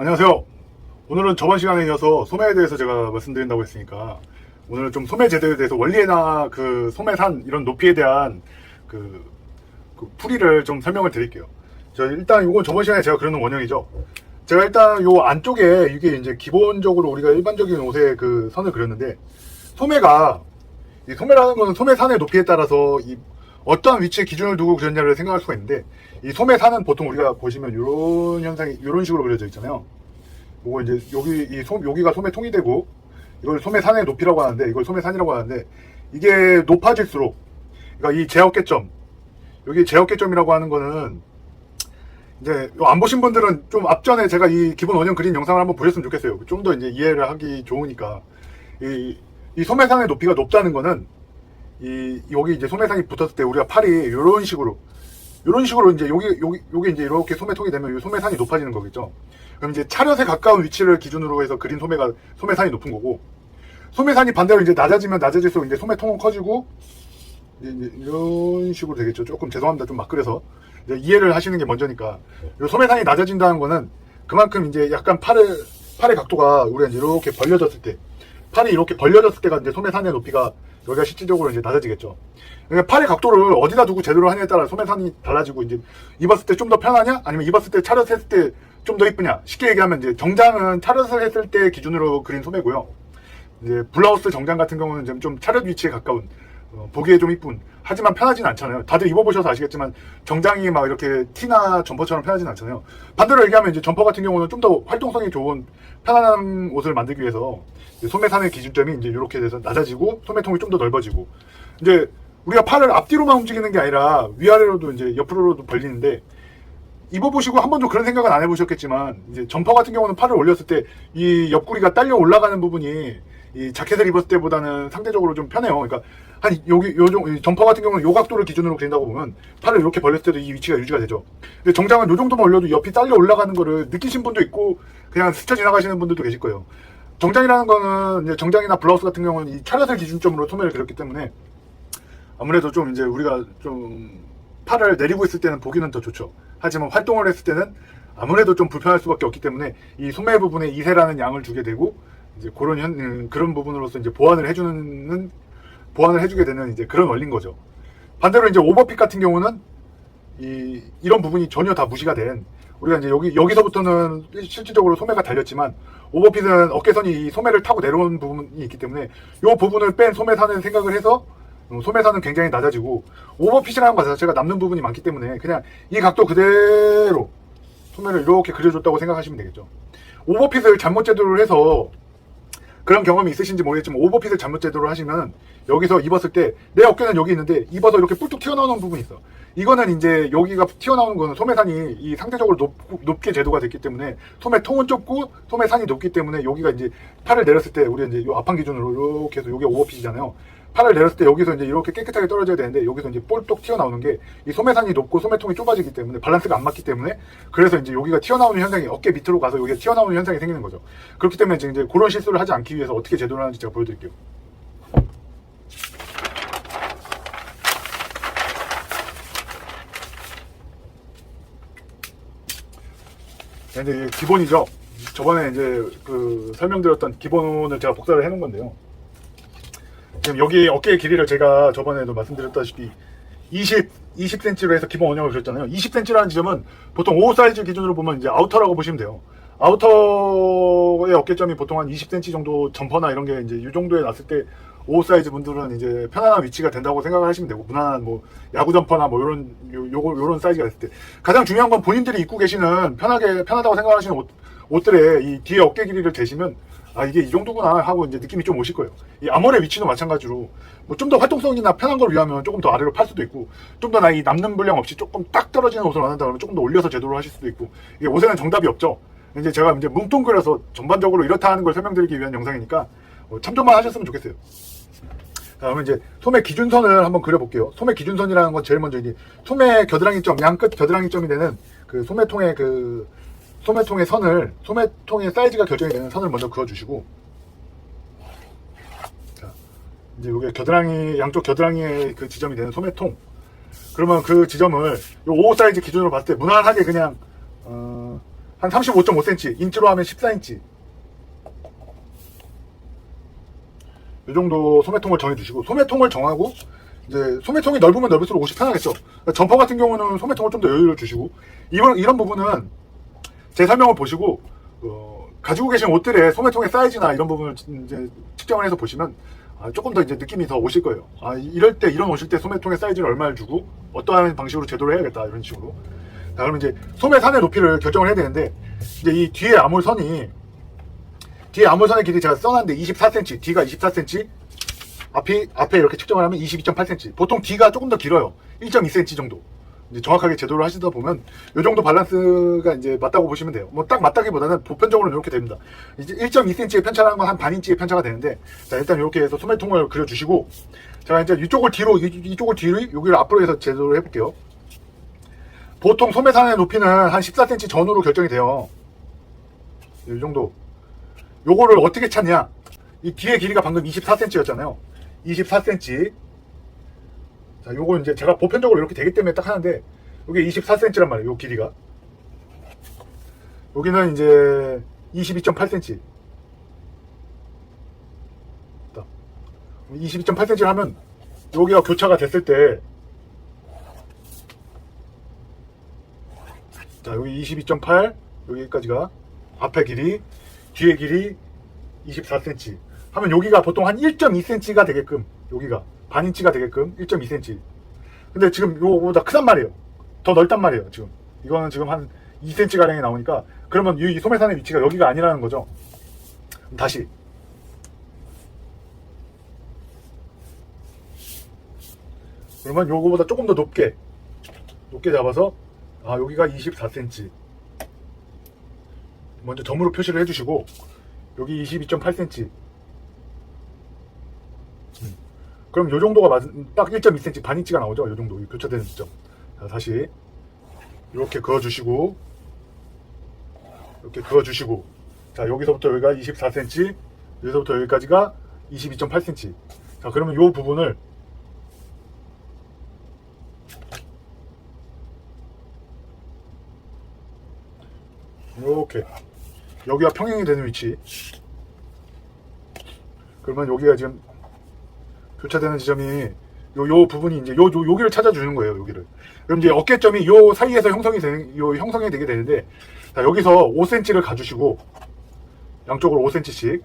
안녕하세요. 오늘은 저번 시간에 이어서 소매에 대해서 제가 말씀드린다고 했으니까 오늘은 좀 소매 제도에 대해서 원리나 그 소매산 이런 높이에 대한 그, 그 풀이를 좀 설명을 드릴게요. 저 일단 이건 저번 시간에 제가 그려놓은 원형이죠. 제가 일단 요 안쪽에 이게 이제 기본적으로 우리가 일반적인 옷에 그 선을 그렸는데 소매가 이 소매라는 거는 소매산의 높이에 따라서 이 어떤 위치에 기준을 두고 그렸냐를 생각할 수가 있는데 이 소매산은 보통 우리가 보시면 이런 현상이 이런 식으로 그려져 있잖아요. 요거 이제 여기 이 소, 여기가 소매통이 되고 이걸 소매산의 높이라고 하는데 이걸 소매산이라고 하는데 이게 높아질수록 그러니까 이 제어계점 여기 제어계점이라고 하는 거는 이제 안 보신 분들은 좀 앞전에 제가 이 기본 원형 그린 영상을 한번 보셨으면 좋겠어요. 좀 더 이제 이해를 하기 좋으니까 이, 이 소매산의 높이가 높다는 거는 이 여기 이제 소매산이 붙었을 때 우리가 팔이 이런 식으로 이런 식으로 이제 여기 여기 여기 이제 이렇게 소매통이 되면 이 소매산이 높아지는 거겠죠. 그럼 이제 차렷에 가까운 위치를 기준으로 해서 그린 소매가 소매산이 높은 거고 소매산이 반대로 이제 낮아지면 낮아질수록 이제 소매통은 커지고 이제 이제 이런 식으로 되겠죠. 조금 죄송합니다. 좀 막 그래서 이해를 하시는 게 먼저니까 이 소매산이 낮아진다는 거는 그만큼 이제 약간 팔을 팔의 각도가 우리가 이제 이렇게 벌려졌을 때 팔이 이렇게 벌려졌을 때가 이제 소매산의 높이가 여기가 실질적으로 이제 낮아지겠죠. 그러니까 팔의 각도를 어디다 두고 제대로 하냐에 따라 소매산이 달라지고 이제 입었을 때 좀 더 편하냐 아니면 입었을 때 차렷 했을 때 좀 더 이쁘냐 쉽게 얘기하면 이제 정장은 차렷을 했을 때 기준으로 그린 소매고요. 이제 블라우스 정장 같은 경우는 좀- 좀 차렷 위치에 가까운 어, 보기에 좀 이쁜 하지만 편하진 않잖아요. 다들 입어보셔서 아시겠지만 정장이 막 이렇게 티나 점퍼처럼 편하진 않잖아요. 반대로 얘기하면 이제 점퍼 같은 경우는 좀 더 활동성이 좋은 편안한 옷을 만들기 위해서 소매산의 기준점이 이제 이렇게 돼서 낮아지고 소매통이 좀 더 넓어지고 이제 우리가 팔을 앞뒤로만 움직이는 게 아니라 위아래로도 이제 옆으로도 벌리는데 입어보시고 한 번도 그런 생각은 안 해보셨겠지만 이제 점퍼 같은 경우는 팔을 올렸을 때 이 옆구리가 딸려 올라가는 부분이 이 자켓을 입었을 때보다는 상대적으로 좀 편해요. 그러니까 한 여기 요정 이 점퍼 같은 경우는 요 각도를 기준으로 그린다고 보면 팔을 이렇게 벌렸을 때도 이 위치가 유지가 되죠. 근데 정장은 요 정도만 올려도 옆이 딸려 올라가는 거를 느끼신 분도 있고 그냥 스쳐 지나가시는 분들도 계실 거예요. 정장이라는 거는 정장이나 블라우스 같은 경우는 이 차렷을 기준점으로 소매를 그렸기 때문에 아무래도 좀 이제 우리가 좀 팔을 내리고 있을 때는 보기는 더 좋죠. 하지만 활동을 했을 때는 아무래도 좀 불편할 수밖에 없기 때문에 이 소매 부분에 이세라는 양을 주게 되고 이제 그런 현 음, 그런 부분으로서 이제 보완을 해주는 보완을 해주게 되는 이제 그런 원리인 거죠. 반대로 이제 오버핏 같은 경우는 이 이런 부분이 전혀 다 무시가 된 우리가 이제 여기 여기서부터는 실질적으로 소매가 달렸지만 오버핏은 어깨선이 이 소매를 타고 내려온 부분이 있기 때문에 이 부분을 뺀 소매산을 생각을 해서 음, 소매산은 굉장히 낮아지고 오버핏이라는 것 자체가 남는 부분이 많기 때문에 그냥 이 각도 그대로 소매를 이렇게 그려줬다고 생각하시면 되겠죠. 오버핏을 잘못 제도를 해서 그런 경험이 있으신지 모르겠지만 오버핏을 잘못 제도를 하시면 여기서 입었을 때 내 어깨는 여기 있는데 입어서 이렇게 뿔뚝 튀어나오는 부분이 있어. 이거는 이제 여기가 튀어나오는 거는 소매산이 이 상대적으로 높, 높게 제도가 됐기 때문에 소매 통은 좁고 소매산이 높기 때문에 여기가 이제 팔을 내렸을 때 우리가 이제 요 앞판 기준으로 이렇게 해서 여기 오버핏이잖아요. 팔을 내렸을 때 여기서 이제 이렇게 깨끗하게 떨어져야 되는데 여기서 이제 볼떡 튀어나오는 게 이 소매산이 높고 소매통이 좁아지기 때문에 밸런스가 안 맞기 때문에 그래서 이제 여기가 튀어나오는 현상이 어깨 밑으로 가서 여기가 튀어나오는 현상이 생기는 거죠. 그렇기 때문에 지금 이제 그런 실수를 하지 않기 위해서 어떻게 제도를 하는지 제가 보여드릴게요. 네, 이제 기본이죠. 저번에 이제 그 설명드렸던 기본을 제가 복사를 해놓은 건데요. 지금 여기 어깨의 길이를 제가 저번에도 말씀드렸다시피 20, 20cm로 해서 기본 원형을 그렸잖아요. 20cm라는 지점은 보통 5 사이즈 기준으로 보면 이제 아우터라고 보시면 돼요. 아우터의 어깨점이 보통 한 20cm 정도 점퍼나 이런 게 이제 이 정도에 났을 때 5 사이즈 분들은 이제 편안한 위치가 된다고 생각을 하시면 되고 무난한 뭐 야구 점퍼나 뭐 이런 요, 요거 요런 사이즈가 됐을 때 가장 중요한 건 본인들이 입고 계시는 편하게 편하다고 생각하시는 옷 옷들의 이 뒤에 어깨 길이를 재시면 아 이게 이 정도구나 하고 이제 느낌이 좀 오실 거예요. 이 아몰의 위치도 마찬가지로 뭐 좀 더 활동성이나 편한 걸 위하면 조금 더 아래로 팔 수도 있고 좀 더 나이 남는 분량 없이 조금 딱 떨어지는 옷을 원한다 그러면 조금 더 올려서 제도를 하실 수도 있고 이게 옷에는 정답이 없죠. 이제 제가 이제 뭉뚱그려서 전반적으로 이렇다 하는 걸 설명드리기 위한 영상이니까 어, 참조만 하셨으면 좋겠어요. 자, 그러면 이제 소매 기준선을 한번 그려볼게요. 소매 기준선이라는 건 제일 먼저 이제 소매 겨드랑이 점, 양끝 겨드랑이 점이 되는 그 소매통의 그 소매통의 선을 소매통의 사이즈가 결정이 되는 선을 먼저 그어주시고 자, 이제 이게 겨드랑이 양쪽 겨드랑이의 그 지점이 되는 소매통 그러면 그 지점을 요5 사이즈 기준으로 봤을 때 무난하게 그냥 어, 한 35.5cm, 인치로 하면 14인치. 이 정도 소매통을 정해주시고, 소매통을 정하고, 이제 소매통이 넓으면 넓을수록 옷이 편하겠죠. 그러니까 점퍼 같은 경우는 소매통을 좀 더 여유를 주시고, 이런, 이런 부분은 제 설명을 보시고, 어, 가지고 계신 옷들의 소매통의 사이즈나 이런 부분을 이제 측정을 해서 보시면, 아, 조금 더 이제 느낌이 더 오실 거예요. 아, 이- 이럴 때, 이런 옷일 때 소매통의 사이즈를 얼마를 주고, 어떠한 방식으로 제도를 해야겠다, 이런 식으로. 자, 그러면 이제 소매 산의 높이를 결정을 해야 되는데, 이제 이 뒤에 암홀선이, 뒤에 암홀선의 길이 제가 써놨는데 24cm, 뒤가 24cm, 앞이, 앞에 이렇게 측정을 하면 22.8cm. 보통 뒤가 조금 더 길어요. 1.2cm 정도. 이제 정확하게 제도를 하시다 보면, 이 정도 밸런스가 이제 맞다고 보시면 돼요. 뭐 딱 맞다기보다는 보편적으로 이렇게 됩니다. 이제 1.2cm의 편차라는 건 한 반 인치의 편차가 되는데, 자, 일단 이렇게 해서 소매통을 그려주시고, 제가 이제 이쪽을 뒤로, 이- 이쪽을 뒤로, 여기를 앞으로 해서 제도를 해볼게요. 보통 소매산의 높이는 한 14cm 전후로 결정이 돼요. 이 정도. 요거를 어떻게 찾냐? 이 뒤에 길이가 방금 24cm였잖아요. 24cm. 자, 요거 이제 제가 보편적으로 이렇게 되기 때문에 딱 하는데, 요게 24cm란 말이에요, 요 길이가. 여기는 이제 22.8cm. 22.8cm를 하면, 여기가 교차가 됐을 때, 자, 여기 22.8, 여기까지가 앞에 길이, 뒤에 길이 24cm. 하면 여기가 보통 한 1.2cm가 되게끔, 여기가 반 인치가 되게끔 1.2cm. 근데 지금 요거보다 크단 말이에요. 더 넓단 말이에요, 지금. 이거는 지금 한 2cm 가량이 나오니까 그러면 이 소매산의 위치가 여기가 아니라는 거죠. 다시 그러면 요거보다 조금 더 높게 높게 잡아서 아 여기가 24cm 먼저 점으로 표시를 해주시고 여기 22.8cm 음. 그럼 요 정도가 맞은 딱 1.2cm 반 인치가 나오죠? 요 정도 이 교차되는 지점. 자, 다시. 이렇게 그어주시고. 이렇게 그어주시고. 자 여기서부터 여기가 24cm 여기서부터 여기까지가 22.8cm 자 그러면 요 부분을 이렇게. 여기가 평행이 되는 위치. 그러면 여기가 지금 교차되는 지점이 요, 요 부분이 이제 요, 요, 여기를 찾아주는 거예요, 여기를. 그럼 이제 어깨점이 요 사이에서 형성이 되는, 요 형성이 되게 되는데, 자, 여기서 5cm를 가주시고, 양쪽으로 5cm씩,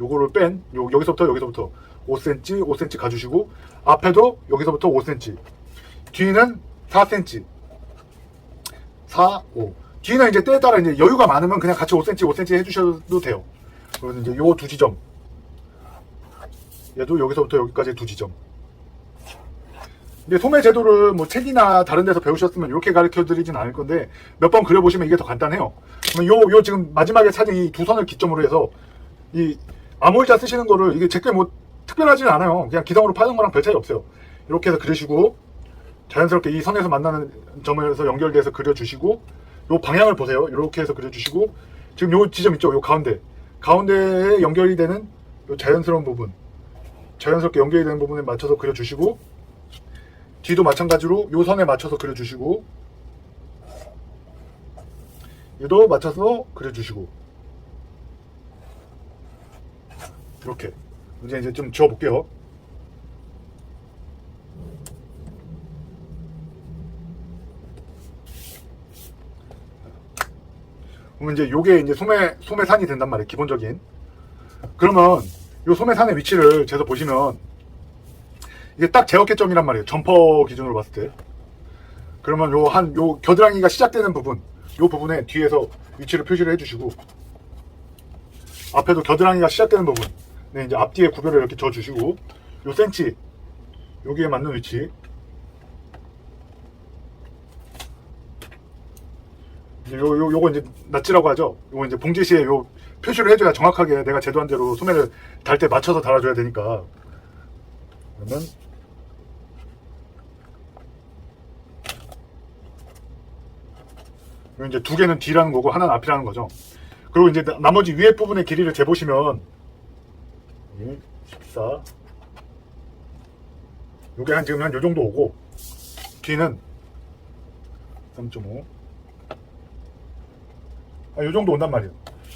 요거를 뺀, 요, 여기서부터 여기서부터 5cm, 5cm 가주시고, 앞에도 여기서부터 5cm, 뒤는 4cm, 4, 5. 뒤는 이제 때에 따라 이제 여유가 많으면 그냥 같이 5cm, 5cm 해주셔도 돼요. 그래서 이제 요 두 지점. 얘도 여기서부터 여기까지 두 지점. 근데 소매 제도를 뭐 책이나 다른 데서 배우셨으면 이렇게 가르쳐 드리진 않을 건데 몇 번 그려보시면 이게 더 간단해요. 요, 요 지금 마지막에 사진 이두 선을 기점으로 해서 이 암홀자 쓰시는 거를 이게 제게 뭐 특별하지는 않아요. 그냥 기성으로 파는 거랑 별 차이 없어요. 이렇게 해서 그리시고 자연스럽게 이 선에서 만나는 점에서 연결돼서 그려주시고 요 방향을 보세요. 이렇게 해서 그려주시고 지금 요 지점 있죠? 요 가운데 가운데에 연결이 되는 요 자연스러운 부분 자연스럽게 연결이 되는 부분에 맞춰서 그려주시고 뒤도 마찬가지로 요 선에 맞춰서 그려주시고 얘도 맞춰서 그려주시고 이렇게 이제 이제 좀 지워볼게요. 그러면 이제 요게 이제 소매 소매산이 된단 말이에요. 기본적인. 그러면 요 소매산의 위치를 재서 보시면 이게 딱 제어계점이란 말이에요. 점퍼 기준으로 봤을 때. 그러면 요 한 요 겨드랑이가 시작되는 부분, 요 부분에 뒤에서 위치를 표시를 해주시고 앞에도 겨드랑이가 시작되는 부분, 네 이제 앞뒤에 구별을 이렇게 줘 주시고 요 센치 여기에 맞는 위치. 요, 요, 요거 이제 낫지라고 하죠. 요거 이제 봉지시에 요 표시를 해줘야 정확하게 내가 제도한 대로 소매를 달 때 맞춰서 달아줘야 되니까. 그러면 이제 두 개는 뒤라는 거고 하나는 앞이라는 거죠. 그리고 이제 나- 나머지 위에 부분의 길이를 재보시면 14 요게 한 지금 한 요 정도 오고 뒤는 3.5 아, 요 정도 온단 말이에요.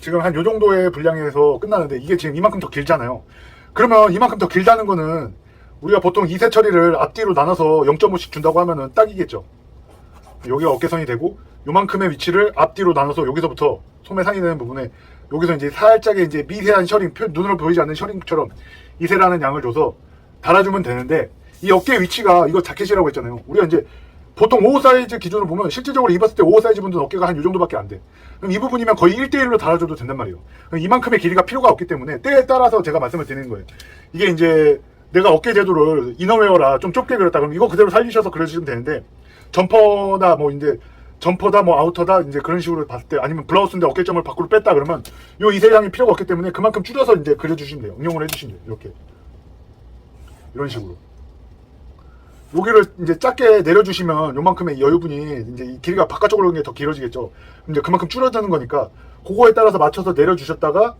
지금 한 요 정도의 분량에서 끝나는데 이게 지금 이만큼 더 길잖아요. 그러면 이만큼 더 길다는 거는 우리가 보통 2세 처리를 앞뒤로 나눠서 0.5씩 준다고 하면은 딱이겠죠. 여기가 어깨선이 되고 요만큼의 위치를 앞뒤로 나눠서 여기서부터 소매 상이 되는 부분에 여기서 이제 살짝의 이제 미세한 셔링, 표- 눈으로 보이지 않는 셔링처럼 2세라는 양을 줘서 달아주면 되는데 이 어깨 위치가 이거 자켓이라고 했잖아요. 우리가 이제 보통 5 사이즈 기준으로 보면 실질적으로 입었을 때5 사이즈 분들은 어깨가 한 이 정도밖에 안 돼. 그럼 이 부분이면 거의 1대1로 달아줘도 된단 말이에요. 그럼 이만큼의 길이가 필요가 없기 때문에 때에 따라서 제가 말씀을 드리는 거예요. 이게 이제 내가 어깨 제도를 이너웨어라 좀 좁게 그렸다 그러면 이거 그대로 살리셔서 그려주시면 되는데 점퍼나 뭐 이제 점퍼다 뭐 아우터다 이제 그런 식으로 봤을 때 아니면 블라우스인데 어깨점을 밖으로 뺐다 그러면 요 이세량이 필요가 없기 때문에 그만큼 줄여서 이제 그려주시면 돼요. 응용을 해주시면 돼요. 이렇게 이런 식으로. 여기를 이제 작게 내려주시면 요만큼의 여유분이 이제 이 길이가 바깥쪽으로 오는 게 더 길어지겠죠. 이제 그만큼 줄어드는 거니까 그거에 따라서 맞춰서 내려주셨다가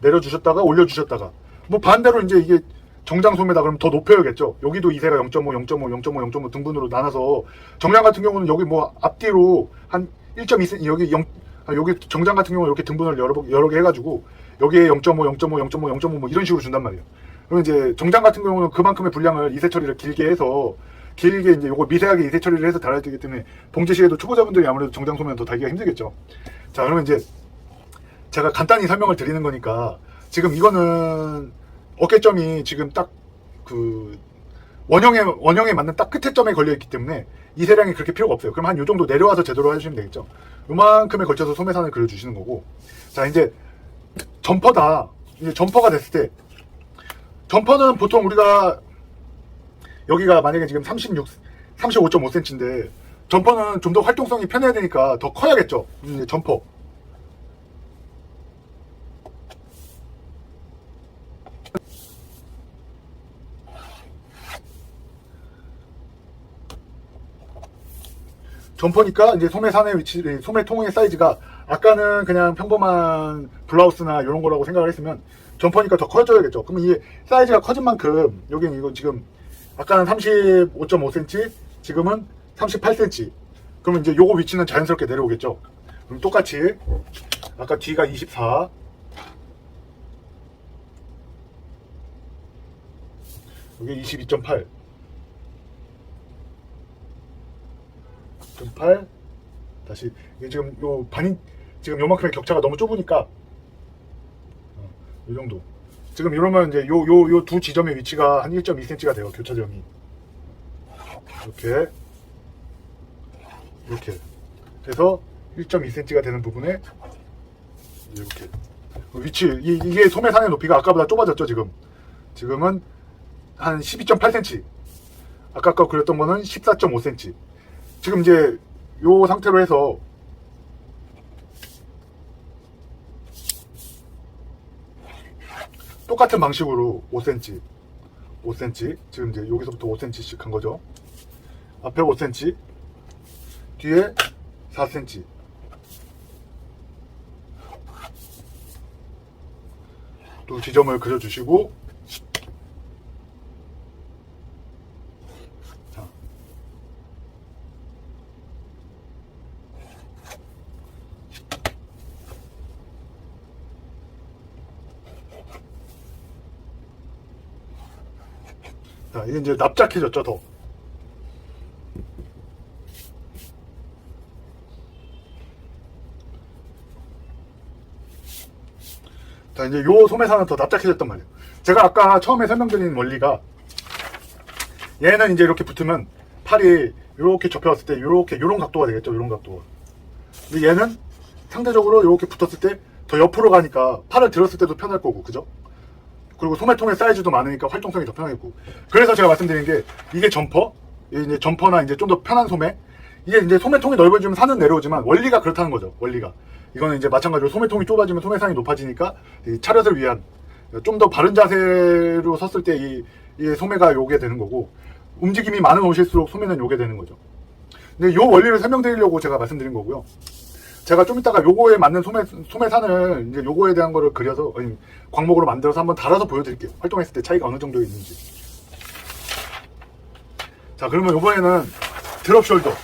내려주셨다가 올려주셨다가 뭐 반대로 이제 이게 정장 소매다 그러면 더 높여야겠죠. 여기도 이세가 0.5, 0.5, 0.5, 0.5 등분으로 나눠서 정장 같은 경우는 여기 뭐 앞뒤로 한 1.2cm 여기 0 아, 여기 정장 같은 경우는 이렇게 등분을 여러 번- 여러 개 해가지고 여기에 0.5, 0.5, 0.5, 0.5 뭐 이런 식으로 준단 말이에요. 그러면 이제 정장 같은 경우는 그만큼의 분량을 이세 처리를 길게 해서 길게 이제 요거 미세하게 이세 처리를 해서 달아야 되기 때문에 봉제 시에도 초보자분들이 아무래도 정장 소매는 더 달기가 힘들겠죠. 자 그러면 이제 제가 간단히 설명을 드리는 거니까 지금 이거는 어깨점이 지금 딱 그 원형에 원형에 맞는 딱 끝에 점에 걸려 있기 때문에 이세량이 그렇게 필요가 없어요. 그럼 한 요 정도 내려와서 제대로 해주시면 되겠죠. 요만큼에 걸쳐서 소매산을 그려주시는 거고 자 이제 점퍼다 이제 점퍼가 됐을 때 점퍼는 보통 우리가 여기가 만약에 지금 36 35.5cm인데 점퍼는 좀 더 활동성이 편해야 되니까 더 커야겠죠. 이제 점퍼 점퍼니까 이제 소매산의 위치, 소매통의 사이즈가 아까는 그냥 평범한 블라우스나 이런 거라고 생각을 했으면 점퍼니까 더 커져야겠죠. 그러면 이게 사이즈가 커진 만큼 여기는 이거 지금 아까는 35.5cm, 지금은 38cm. 그러면 이제 요거 위치는 자연스럽게 내려오겠죠. 그럼 똑같이 아까 뒤가 24, 여기 22.8. 8 다시 이게 지금 요 반인 지금 요만큼의 격차가 너무 좁으니까 어, 요 정도. 지금 이러면 이제 요 요 요 두 지점의 위치가 한 1.2cm가 돼요 교차점이. 이렇게. 이렇게. 해서 1.2cm가 되는 부분에 이렇게. 위치 이, 이게 소매산의 높이가 아까보다 좁아졌죠 지금. 지금은 한 12.8cm 아까 거 그렸던 거는 14.5cm 지금 이제 요 상태로 해서 똑같은 방식으로 5cm 5cm 지금 이제 여기서부터 5cm씩 한 거죠? 앞에 5cm 뒤에 4cm 또 지점을 그려주시고 자, 이게 이제 납작해졌죠, 더. 자, 이제 요 소매산은 더 납작해졌단 말이에요. 제가 아까 처음에 설명드린 원리가 얘는 이제 이렇게 붙으면 팔이 이렇게 접혀왔을 때 이렇게 이런 각도가 되겠죠, 이런 각도가. 근데 얘는 상대적으로 이렇게 붙었을 때 더 옆으로 가니까 팔을 들었을 때도 편할 거고, 그죠? 그리고 소매통의 사이즈도 많으니까 활동성이 더 편하겠고. 그래서 제가 말씀드린 게 이게 점퍼, 이제 점퍼나 이제 좀 더 편한 소매. 이게 이제 소매통이 넓어지면 산은 내려오지만 원리가 그렇다는 거죠. 원리가. 이거는 이제 마찬가지로 소매통이 좁아지면 소매산이 높아지니까 이 차렷을 위한 좀 더 바른 자세로 섰을 때이 이 소매가 요게 되는 거고 움직임이 많은 옷일수록 소매는 요게 되는 거죠. 근데 요 원리를 설명드리려고 제가 말씀드린 거고요. 제가 좀 이따가 요거에 맞는 소매, 소매산을 이제 요거에 대한 거를 그려서 광목으로 만들어서 한번 달아서 보여드릴게요. 활동했을 때 차이가 어느 정도 있는지. 자, 그러면 요번에는 드롭 숄더.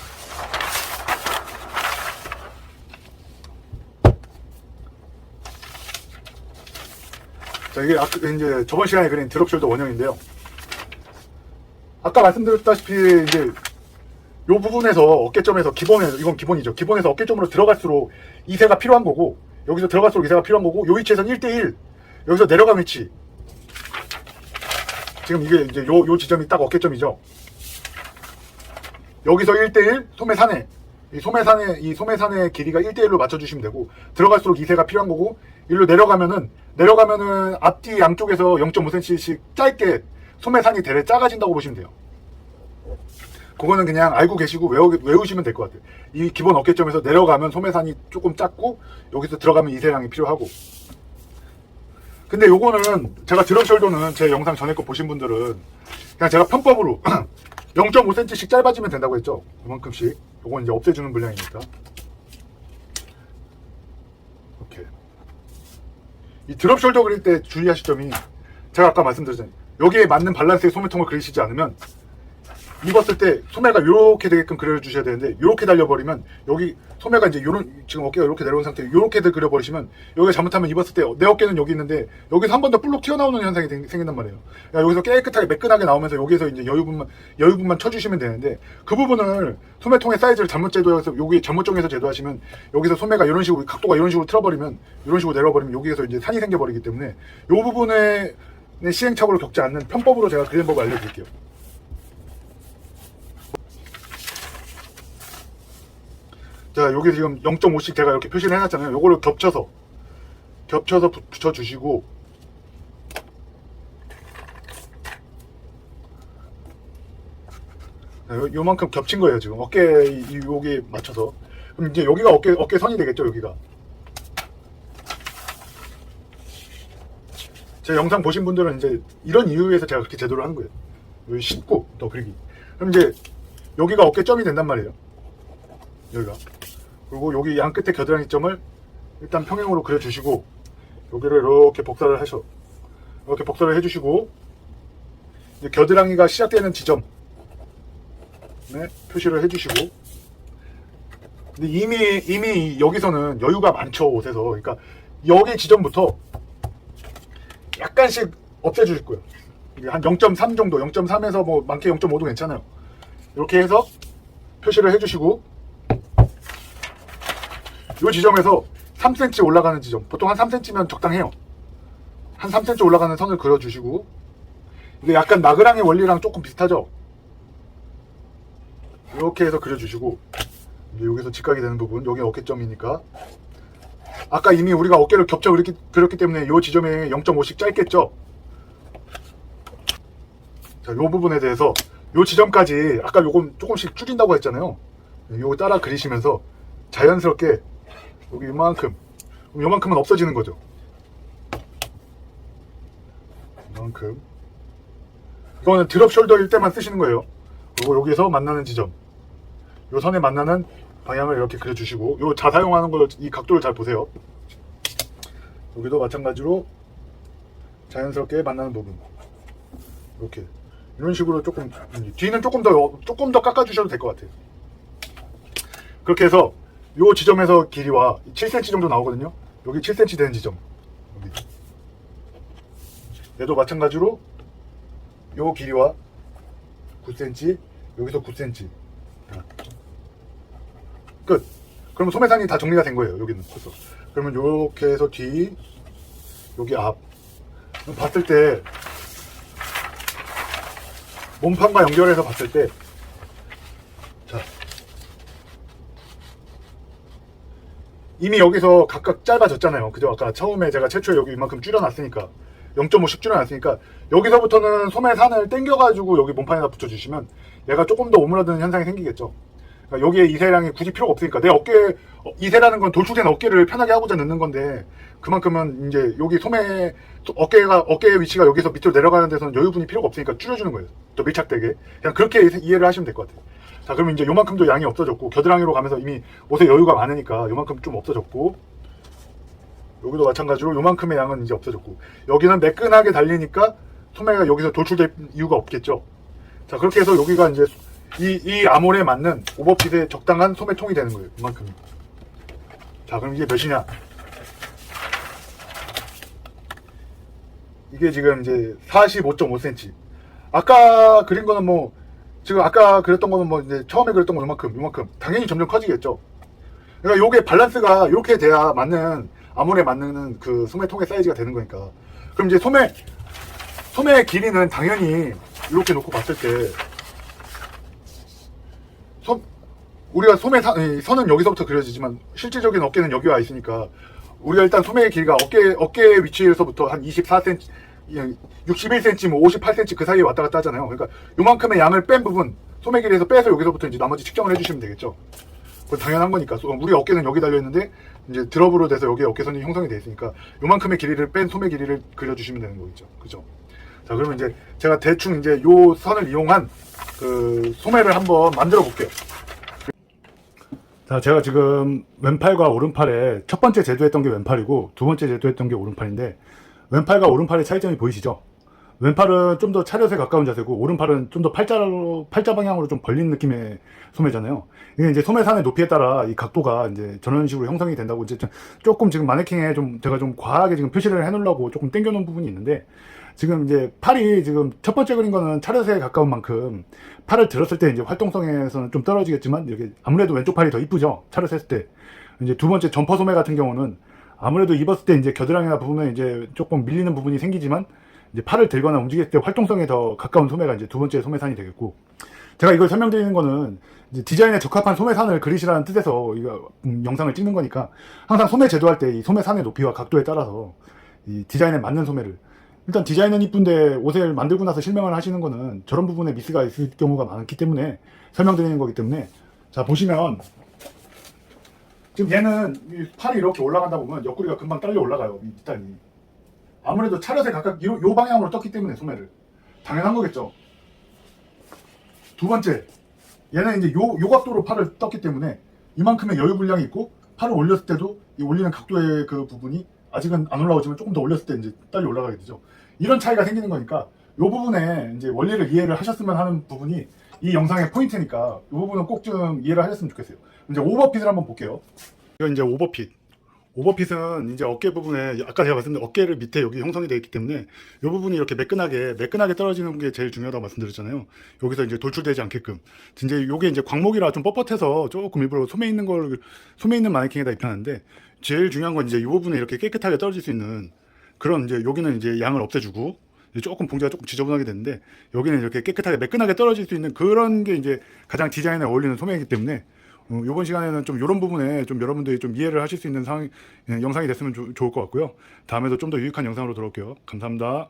자, 이게 아까 이제 저번 시간에 그린 드롭 숄더 원형인데요. 아까 말씀드렸다시피 이제 요 부분에서 어깨점에서 기본에서 이건 기본이죠. 기본에서 어깨점으로 들어갈수록 이세가 필요한 거고 여기서 들어갈수록 이세가 필요한 거고 요 위치에서는 1대1 여기서 내려가는 위치 지금 이게 이제 요, 요 지점이 딱 어깨점이죠. 여기서 1대1 소매산에 이 소매산의 이 소매산의 길이가 1대1로 맞춰주시면 되고 들어갈수록 이세가 필요한 거고 일로 내려가면은 내려가면은 앞뒤 양쪽에서 0.5cm씩 짧게 소매산이 대래 작아진다고 보시면 돼요. 그거는 그냥 알고 계시고 외우, 외우시면 될 것 같아요. 이 기본 어깨점에서 내려가면 소매산이 조금 작고 여기서 들어가면 이세량이 필요하고. 근데 요거는 제가 드럼 숄더는 제 영상 전에 거 보신 분들은 그냥 제가 편법으로 0.5cm씩 짧아지면 된다고 했죠. 이만큼씩. 요건 이제 없애주는 분량이니까. 이렇게. 이 드롭 숄더 그릴 때 주의하실 점이 제가 아까 말씀드렸잖아요. 여기에 맞는 밸런스의 소매통을 그리시지 않으면 입었을 때 소매가 이렇게 되게끔 그려주셔야 되는데 이렇게 달려버리면 여기 소매가 이제 요런 지금 어깨가 이렇게 내려온 상태 이렇게들 그려버리시면 여기가 잘못하면 입었을 때 내 어깨는 여기 있는데 여기서 한 번더 볼록 튀어나오는 현상이 생- 생긴단 말이에요. 야, 여기서 깨끗하게 매끈하게 나오면서 여기서 이제 여유분만 여유분만 쳐주시면 되는데 그 부분을 소매통의 사이즈를 잘못 제도해서 여기 잘못 정해서 제도하시면 여기서 소매가 이런 식으로 각도가 이런 식으로 틀어버리면 이런 식으로 내려버리면 여기에서 이제 산이 생겨버리기 때문에 이 부분에 시행착오를 겪지 않는 편법으로 제가 그리는 법을 알려드릴게요. 자, 여기 지금 0.5씩 제가 이렇게 표시를 해놨잖아요. 요거를 겹쳐서 겹쳐서 붙- 붙여주시고. 자, 요, 요만큼 겹친 거예요 지금. 어깨 이, 이- 여기 맞춰서. 그럼 이제 여기가 어깨 어깨 선이 되겠죠 여기가? 제 영상 보신 분들은 이제 이런 이유에서 제가 그렇게 제도를 하는 거예요. 여기 쉽고 더 그리기 그럼 이제 여기가 어깨점이 된단 말이에요. 여기가 그리고 여기 양 끝에 겨드랑이 점을 일단 평행으로 그려주시고 여기를 이렇게 복사를 하셔 이렇게 복사를 해주시고 겨드랑이가 시작되는 지점 네, 표시를 해주시고. 근데 이미 이미 여기서는 여유가 많죠 옷에서. 그러니까 여기 지점부터 약간씩 없애주실 거예요. 한 0.3 정도 0.3에서 뭐 많게 0.5도 괜찮아요. 이렇게 해서 표시를 해주시고 이 지점에서 3cm 올라가는 지점. 보통 한 3cm면 적당해요. 한 3cm 올라가는 선을 그려주시고. 이게 약간 나그랑의 원리랑 조금 비슷하죠? 이렇게 해서 그려주시고. 이제 여기서 직각이 되는 부분 여기 어깨점이니까. 아까 이미 우리가 어깨를 겹쳐 그렸기, 그렸기 때문에 이 지점에 0.5씩 짧겠죠? 자, 이 부분에 대해서 이 지점까지 아까 요건 조금씩 줄인다고 했잖아요. 요거 따라 그리시면서 자연스럽게 여기 이만큼. 그럼 요만큼은 없어지는 거죠. 이만큼. 이거는 드롭 숄더일 때만 쓰시는 거예요. 그리고 여기서 만나는 지점. 요 선에 만나는 방향을 이렇게 그려주시고 요 자사용하는 거이 각도를 잘 보세요. 여기도 마찬가지로 자연스럽게 만나는 부분. 이렇게. 이런 식으로 조금 뒤는 조금 더 조금 더 깎아주셔도 될 것 같아요. 그렇게 해서 요 지점에서 길이와 7cm 정도 나오거든요. 여기 7cm 되는 지점. 여기. 얘도 마찬가지로 요 길이와 9cm, 여기서 9cm. 자. 끝. 그러면 소매산이 다 정리가 된 거예요. 여기는 벌써. 그러면 요렇게 해서 뒤, 여기 앞. 봤을 때 몸판과 연결해서 봤을 때 이미 여기서 각각 짧아졌잖아요. 그죠? 아까 처음에 제가 최초에 여기 이만큼 줄여놨으니까 0.5씩 줄여놨으니까 여기서부터는 소매 산을 당겨가지고 여기 몸판에다 붙여주시면 얘가 조금 더 오므라드는 현상이 생기겠죠. 그러니까 여기에 이세량이 굳이 필요가 없으니까 내 어깨 어, 이세라는 건 돌출된 어깨를 편하게 하고자 넣는 건데 그만큼은 이제 여기 소매 어깨가 어깨의 위치가 여기서 밑으로 내려가는 데서는 여유분이 필요가 없으니까 줄여주는 거예요. 더 밀착되게 그냥 그렇게 이해를 하시면 될 것 같아요. 자 그러면 이제 요만큼도 양이 없어졌고 겨드랑이로 가면서 이미 옷에 여유가 많으니까 요만큼 좀 없어졌고 여기도 마찬가지로 요만큼의 양은 이제 없어졌고 여기는 매끈하게 달리니까 소매가 여기서 돌출될 이유가 없겠죠. 자 그렇게 해서 여기가 이제 이, 이 암홀에 맞는 오버핏의 적당한 소매통이 되는 거예요 이만큼. 자 그럼 이게 몇이냐? 이게 지금 이제 45.5cm. 아까 그린 거는 뭐 지금 아까 그렸던 거는 뭐 이제 처음에 그렸던 거 요만큼 요만큼 당연히 점점 커지겠죠. 그러니까 요게 밸런스가 이렇게 돼야 맞는 아몬에 맞는 그 소매통의 사이즈가 되는 거니까. 그럼 이제 소매 소매 길이는 당연히 이렇게 놓고 봤을 때 소, 우리가 소매 사, 이 선은 여기서부터 그려지지만 실질적인 어깨는 여기 와 있으니까 우리가 일단 소매의 길이가 어깨 어깨 위치에서부터 한 24cm, 61cm, 뭐 58cm 그 사이에 왔다 갔다 하잖아요. 그러니까 요만큼의 양을 뺀 부분 소매 길이에서 빼서 여기서부터 이제 나머지 측정을 해주시면 되겠죠. 그건 당연한 거니까 소- 우리 어깨는 여기 달려 있는데 이제 드롭으로 돼서 여기 어깨선이 형성이 돼 있으니까 요만큼의 길이를 뺀 소매 길이를 그려주시면 되는 거겠죠. 그죠? 자 그러면 이제 제가 대충 이제 요 선을 이용한 그 소매를 한번 만들어 볼게요. 자, 제가 지금 왼팔과 오른팔에 첫 번째 제도했던 게 왼팔이고 두 번째 제도했던 게 오른팔인데 왼팔과 오른팔의 차이점이 보이시죠? 왼팔은 좀 더 차렷에 가까운 자세고 오른팔은 좀 더 팔자로 팔자 방향으로 좀 벌린 느낌의 소매잖아요. 이게 이제 소매산의 높이에 따라 이 각도가 이제 저런 식으로 형성이 된다고 이제 좀- 조금 지금 마네킹에 좀 제가 좀 과하게 지금 표시를 해놓으려고 조금 당겨놓은 부분이 있는데 지금 이제 팔이 지금 첫 번째 그린 거는 차렷에 가까운 만큼 팔을 들었을 때 이제 활동성에서는 좀 떨어지겠지만 이렇게 아무래도 왼쪽 팔이 더 이쁘죠 차렷 했을 때 이제 두 번째 점퍼 소매 같은 경우는 아무래도 입었을 때 이제 겨드랑이나 부분에 이제 조금 밀리는 부분이 생기지만 이제 팔을 들거나 움직일 때 활동성에 더 가까운 소매가 이제 두 번째 소매산이 되겠고 제가 이걸 설명드리는 거는 디자인에 적합한 소매산을 그리시라는 뜻에서 이거 음, 영상을 찍는 거니까 항상 소매 제도할 때 이 소매산의 높이와 각도에 따라서 이 디자인에 맞는 소매를 일단 디자인은 이쁜데 옷을 만들고 나서 실명을 하시는 거는 저런 부분에 미스가 있을 경우가 많기 때문에 설명드리는 거기 때문에 자 보시면 지금 얘는 이 팔이 이렇게 올라간다 보면 옆구리가 금방 딸려 올라가요 이 뒷다리 아무래도 차렷에 가깝게 요, 요 방향으로 떴기 때문에 소매를. 당연한 거겠죠. 두 번째 얘는 이제 요, 요 각도로 팔을 떴기 때문에 이만큼의 여유 분량이 있고 팔을 올렸을 때도 이 올리는 각도의 그 부분이 아직은 안 올라오지만 조금 더 올렸을 때 이제 딸려 올라가게 되죠. 이런 차이가 생기는 거니까 이 부분에 이제 원리를 이해를 하셨으면 하는 부분이 이 영상의 포인트니까 이 부분은 꼭 좀 이해를 하셨으면 좋겠어요. 이제 오버핏을 한번 볼게요. 이건 이제 오버핏. 오버핏은 이제 어깨 부분에 아까 제가 말씀드린 어깨를 밑에 여기 형성이 되어 있기 때문에 이 부분이 이렇게 매끈하게 매끈하게 떨어지는 게 제일 중요하다고 말씀드렸잖아요. 여기서 이제 돌출되지 않게끔. 이제 요게 이제 광목이라 좀 뻣뻣해서 조금 일부러 소매 있는 걸 소매 있는 마네킹에다 입혔는데 제일 중요한 건 이제 이 부분에 이렇게 깨끗하게 떨어질 수 있는 그런 이제 여기는 이제 양을 없애주고 조금 봉지가 조금 지저분하게 되는데 여기는 이렇게 깨끗하게 매끈하게 떨어질 수 있는 그런 게 이제 가장 디자인에 어울리는 소매이기 때문에 어, 이번 시간에는 좀 이런 부분에 좀 여러분들이 좀 이해를 하실 수 있는 상황, 예, 영상이 됐으면 좋- 좋을 것 같고요. 다음에도 좀 더 유익한 영상으로 돌아올게요. 감사합니다.